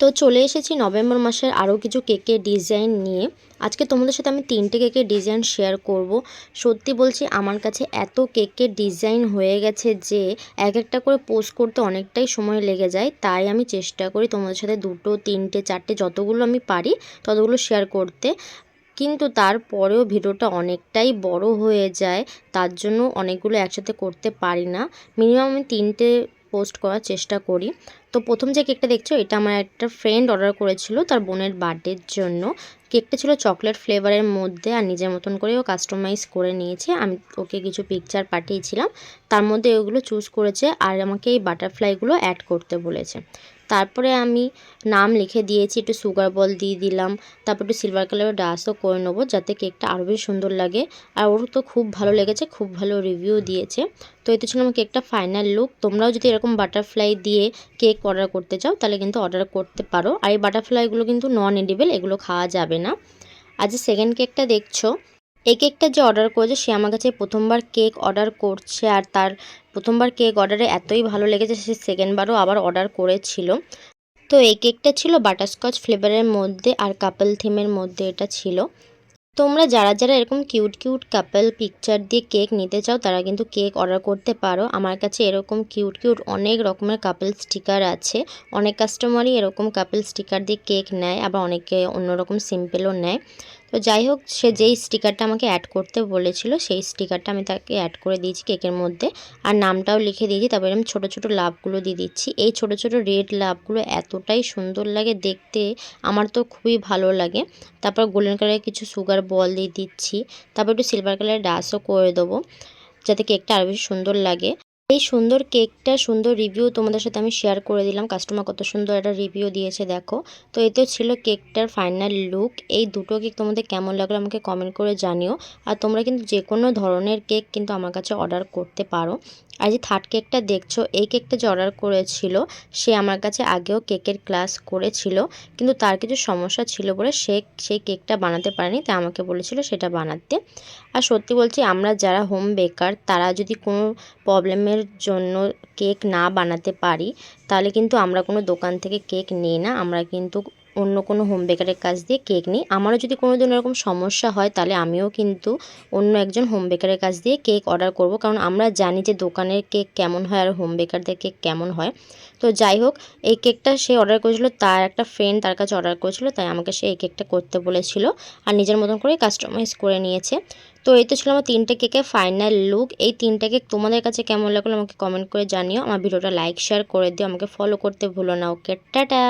তো চলে এসেছি নভেম্বর মাসের আরও কিছু কেকের ডিজাইন নিয়ে। আজকে তোমাদের সাথে আমি তিনটে কেকের ডিজাইন শেয়ার করব। সত্যি বলছি, আমার কাছে এত কেকের ডিজাইন হয়ে গেছে যে এক একটা করে পোস্ট করতে অনেকটাই সময় লেগে যায়। তাই আমি চেষ্টা করি তোমাদের সাথে দুটো, তিনটে, চারটে যতগুলো আমি পারি ততগুলো শেয়ার করতে। কিন্তু তারপরেও ভিডিওটা অনেকটাই বড় হয়ে যায়, তার জন্য অনেকগুলো একসাথে করতে পারি না। মিনিমাম আমি তিনটে পোস্ট করার চেষ্টা করি। তো প্রথম যে কেকটা দেখছ, এটা আমার একটা ফ্রেন্ড অর্ডার করেছিল তার বোনের বার্থডের জন্য। কেকটা ছিল চকলেট ফ্লেভারের মধ্যে আর নিজের মতন করে ও কাস্টমাইজ করে নিয়েছে। আমি ওকে কিছু পিকচার পাঠিয়েছিলাম। তার মধ্যে ওগুলো চুজ করেছে আর আমাকে এই বাটারফ্লাইগুলো অ্যাড করতে বলেছে। তারপরে আমি নাম লিখে দিয়েছি, একটু সুগার বল দিয়ে দিলাম, তারপর একটু সিলভার কালারের ডাস্টও করে নেব যাতে কেকটা আরও বেশি সুন্দর লাগে। আর ওর তো খুব ভালো লেগেছে, খুব ভালো রিভিউ দিয়েছে। তো এতে ছিল আমার কেকটা ফাইনাল লুক তোমরাও যদি এরকম বাটারফ্লাই দিয়ে কেক অর্ডার করতে চাও, তাহলে কিন্তু অর্ডার করতে পারো। আর এই বাটারফ্লাইগুলো কিন্তু নন এডিবেল এগুলো খাওয়া যাবে না। আজ সেকেন্ড কেকটা দেখছ। এই কেকটা যে অর্ডার করেছে, সে আমার কাছে প্রথমবার কেক অর্ডার করছে আর তার প্রথমবার কেক অর্ডারে এতই ভালো লেগেছে সে সেকেন্ডবারও আবার অর্ডার করেছিল। তো এই কেকটা ছিল বাটারস্কচ ফ্লেভারের মধ্যে আর কাপল থিমের মধ্যে এটা ছিল। তোমরা যারা যারা এরকম কিউট কিউট কাপল পিকচার দিয়ে কেক নিতে চাও, তারা কিন্তু কেক অর্ডার করতে পারো। আমার কাছে এরকম কিউট কিউট অনেক রকমের কাপল স্টিকার আছে। অনেক কাস্টমারই এরকম কাপল স্টিকার দিয়ে কেক নেয়, আবার অনেকে অন্যরকম সিম্পলও নেয়। তো যাই হোক, সে যেই স্টিকারটা আমাকে অ্যাড করতে বলেছিল, সেই স্টিকারটা আমি তাকে অ্যাড করে দিয়েছি কেকের মধ্যে। আর নামটাও লিখে দিয়েছি, তারপরে আমি ছোটো ছোটো লাভগুলো দিয়ে দিচ্ছি। এই ছোটো ছোটো রেড লাভগুলো এতটাই সুন্দর লাগে দেখতে, আমার তো খুবই ভালো লাগে। তারপর গোল্ডেন কালারের কিছু সুগার বল দিয়ে দিচ্ছি। তারপর একটু সিলভার কালারের ডাসও করে দেবো, যাতে কেকটা আরও বেশি সুন্দর লাগে। এই সুন্দর কেকটা, সুন্দর রিভিউ তোমাদের সাথে আমি শেয়ার করে দিলাম। কাস্টমার কত সুন্দর একটা রিভিউ দিয়েছে, দেখো। তো এতেও ছিল কেকটার ফাইনাল লুক এই দুটো কেক তোমাদের কেমন লাগল আমাকে কমেন্ট করে জানিও। আর তোমরা কিন্তু যে কোনো ধরনের কেক কিন্তু আমার কাছে অর্ডার করতে পারো। আর যে থার্ড কেকটা দেখছ, এই কেকটা যে অর্ডার করেছিল, সে আমার কাছে আগেও কেকের ক্লাস করেছিল। কিন্তু তার কিছু সমস্যা ছিল বলে সে সেই কেকটা বানাতে পারেনি, তাই আমাকে বলেছিল সেটা বানাতে। আর সত্যি বলছি, আমরা যারা হোম বেকার তারা যদি কোনো প্রবলেমের জন্য কেক না বানাতে পারি, তাহলে কিন্তু আমরা কোনো দোকান থেকে কেক নিই না, আমরা কিন্তু অন্য কোনো হোম বেকারের কাজ দিয়ে কেক নিই। আমারও যদি কোনো দিন এরকম সমস্যা হয়, তাহলে আমিও কিন্তু অন্য একজন হোম বেকারের কাছ দিয়ে কেক অর্ডার করব। কারণ আমরা জানি যে দোকানের কেক কেমন হয় আর হোম বেকারদের কেক কেমন হয়। তো যাই হোক, এই কেকটা সে অর্ডার করেছিল, তার একটা ফ্রেন্ড তার কাছে অর্ডার করেছিল, তাই আমাকে সে এই কেকটা করতে বলেছিল আর নিজের মতন করে কাস্টমাইজ করে নিয়েছে। তো এই তো ছিল আমার তিনটে কেকের ফাইনাল লুক এই তিনটে কেক তোমাদের কাছে কেমন লাগল আমাকে কমেন্ট করে জানিও। আমার ভিডিওটা লাইক শেয়ার করে দিও। আমাকে ফলো করতে ভুলো না। Okay tata!